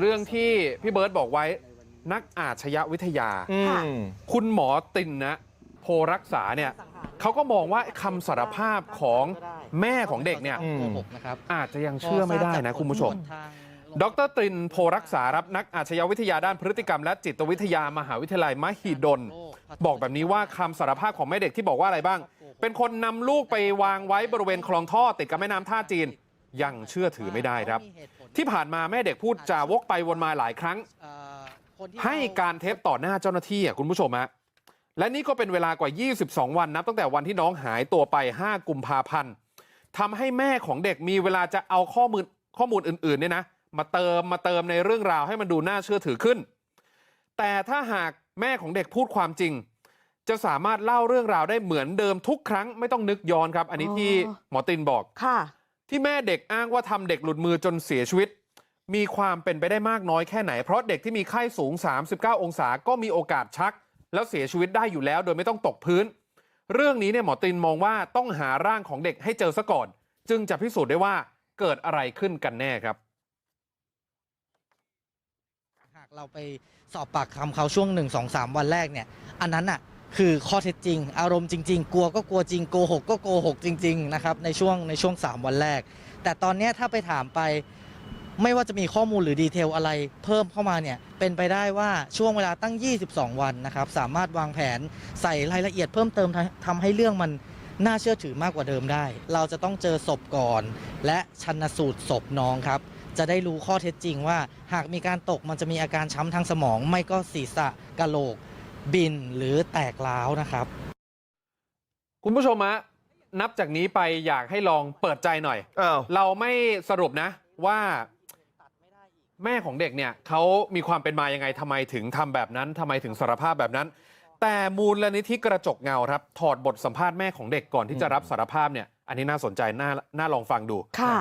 เรื่องที่พี่เบิร์ตบอกไว้นักอาชญาวิทยาอืมคุณหมอตินนะโพรักษาเนี่ยเขาก็มองว่าคำสารภาพของแม่ของเด็กเนี่ยอืมโกหกนะครับอาจจะยังเชื่อไม่ได้นะคุณผู้ชมดรตรินโพรักษารับนักอาชญาวิทยาด้านพฤติกรรมและจิตวิทยามหาวิทยาลัยมหิดล บอกแบบนี้ว่าคำสารภาพของแม่เด็กที่บอกว่าอะไรบ้าง เป็นคนนำลูกไปวางไว้บริเวณคลองท่อติดกับแม่น้ำท่าจีน ยังเชื่อถือไม่ได้ครับ ที่ผ่านมาแม่เด็กพูดจาวกไปวนมาหลายครั้ง ให้การเท็จต่อหน้าเจ้าหน้าที่อะคุณผู้ชมฮะและนี่ก็เป็นเวลากว่า 22 วันนับตั้งแต่วันที่น้องหายตัวไป 5 กุมภาพันธ์ทำให้แม่ของเด็กมีเวลาจะเอาข้อมูลข้อมูลอื่นๆเนี่ยนะมาเติมมาเติมในเรื่องราวให้มันดูน่าเชื่อถือขึ้น แต่ถ้าหากแม่ของเด็กพูดความจริง จะสามารถเล่าเรื่องราวได้เหมือนเดิมทุกครั้งไม่ต้องนึกย้อนครับ อันนี้ที่หมอตินบอกค่ะที่ แม่เด็กอ้างว่าทำเด็กหลุดมือจนเสียชีวิตมีความเป็นไปได้มากน้อยแค่ไหนเพราะเด็กที่มีไข้สูง39องศาก็มีโอกาสชักแล้วเสียชีวิตได้อยู่แล้วโดยไม่ต้องตกพื้น เรื่องนี้เนี่ยหมอตินมองว่าต้องหาร่างของเด็กให้เจอซะก่อน จึงจะพิสูจน์ได้ว่าเกิดอะไรขึ้นกันแน่ครับหากเราไปสอบปากคำเขาช่วง1 2 3วันแรกเนี่ย อันนั้นอะ คือข้อเท็จจริง อารมณ์จริง ๆ กลัวก็กลัวจริงโกหกก็โกหกจริง ๆ นะครับในช่วงในช่วง 3 วันแรก แต่ตอนนี้ถ้าไปถามไป ไม่ว่าจะมีข้อมูลหรือดีเทลอะไรเพิ่มเข้ามาเนี่ยเป็นไปได้ว่าช่วงเวลาตั้ง 22 วันนะครับสามารถวางแผนใส่รายละเอียดเพิ่มเติมทำทำให้เรื่องมันน่าเชื่อถือมากกว่าเดิมได้ เราจะต้องเจอศพก่อน และชันสูตรศพน้องครับจะได้รู้ข้อเท็จจริงว่า หากมีการตกมันจะมีอาการช้ำทางสมอง ไม่ก็ศีรษะกะโหลก บินหรือแตกร้าวนะครับ คุณผู้ชมฮะนับจากนี้ไปอยากให้ลองเปิดใจหน่อยอ้าวเราไม่สรุปนะว่าแม่ของเด็กเนี่ยเขามีความเป็นมายังไงทำไมถึงทำแบบนั้นทำไมถึงสารภาพแบบนั้น แต่มูลนิธิกระจกเงาครับ ถอดบทสัมภาษณ์แม่ของเด็กก่อนที่จะรับสารภาพเนี่ยอันนี้น่าสนใจน่าน่าลองฟังดู ค่ะ